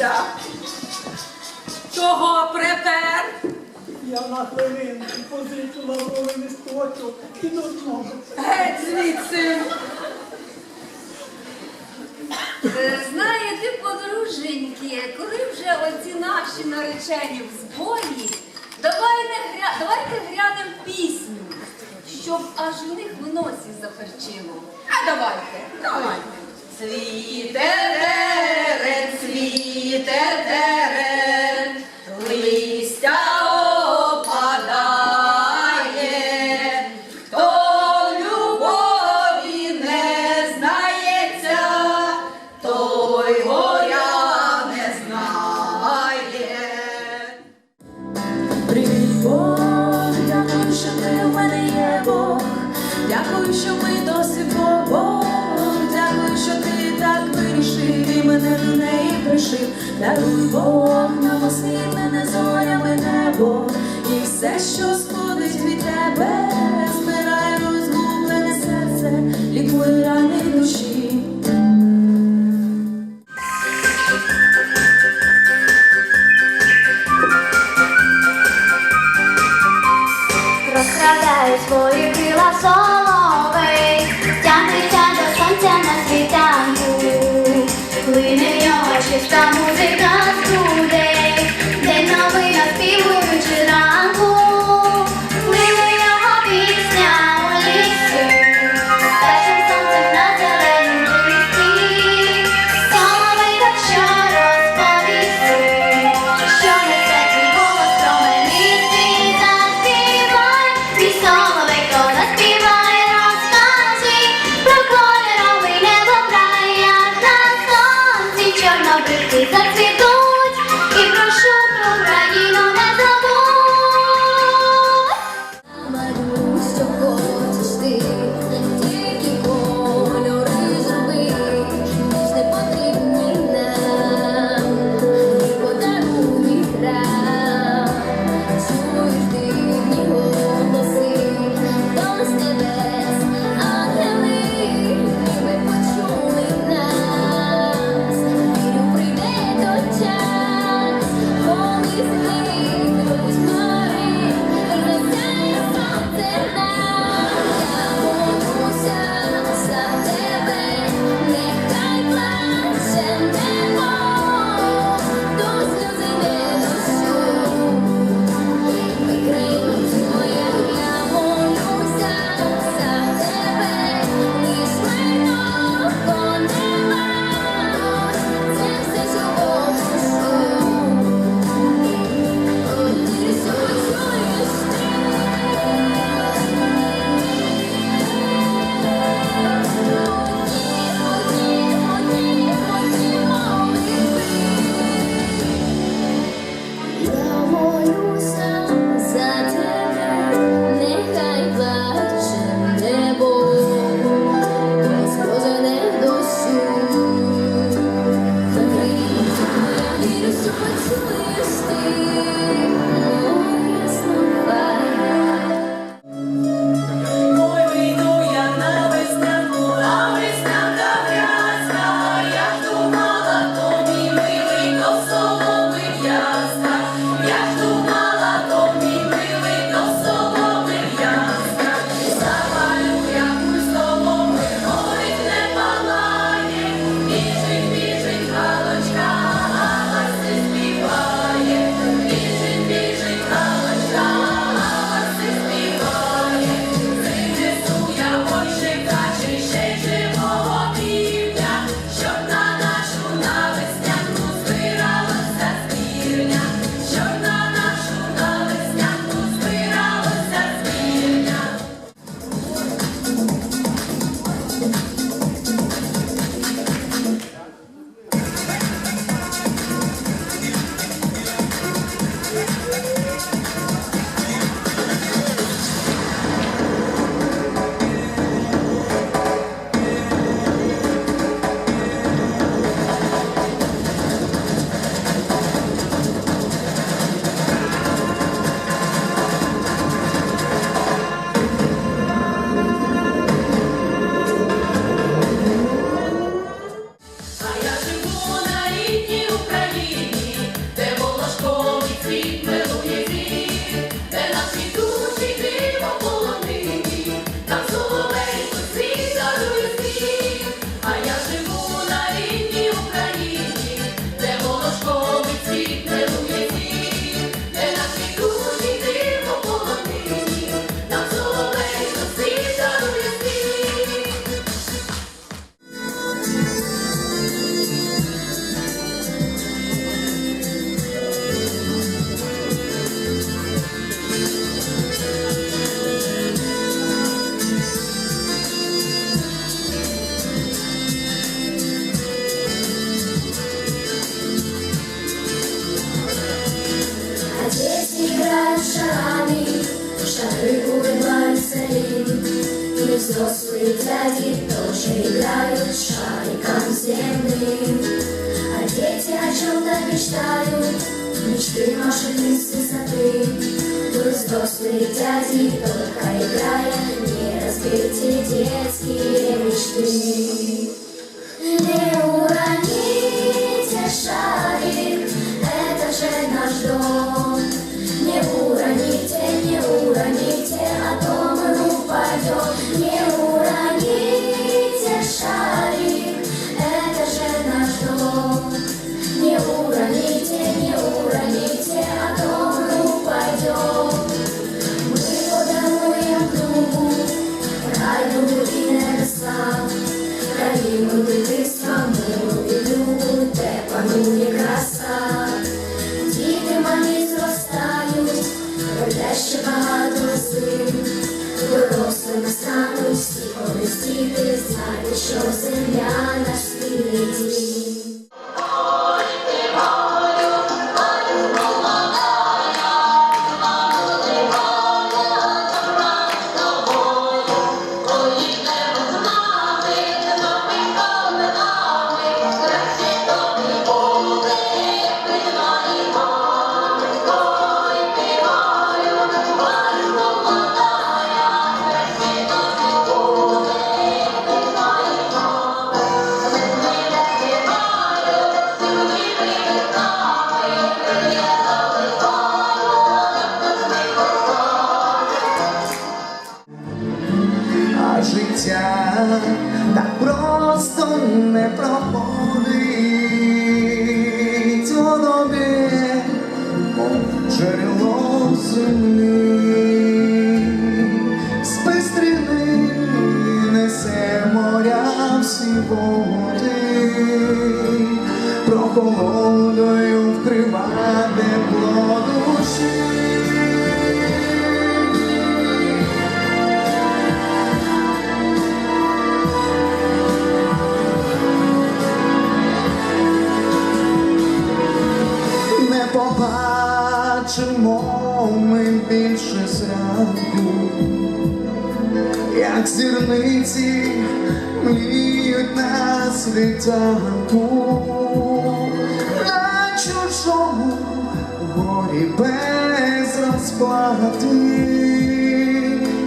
дивлюся. Чого припер? Я на хвилину позичила голови скочу і до знову. Геть звідси. Е, знаєте, подруженьки, коли вже оці наші наречені в збої, давай гря... давайте грянем пісню, щоб аж у них в носі заперчило. А давайте, давайте. Цвіте терен, цвіте терен, неї. Даруй Бог, нам освітлене зорями небо. І все, що сходить від тебе, взрослые дяди тоже играют шариком земли. А дети о чем-то мечтают, мечты машины с высоты. Вы взрослые дяди, только играя, не разбейте детские мечты. Не уроните шарик, это же наш дом. Ще багато сил, Дорослими стануть всі колись діти, знайте, що земля наш спільний життя так просто не проходить воно б'є, мов джерело землі, з несе моря всі води, прохолодою вкрива зранку, як зірниці мліють на світанку, на чужому горі без розплати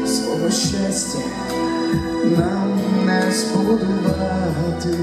свого щастя нам не збудувати.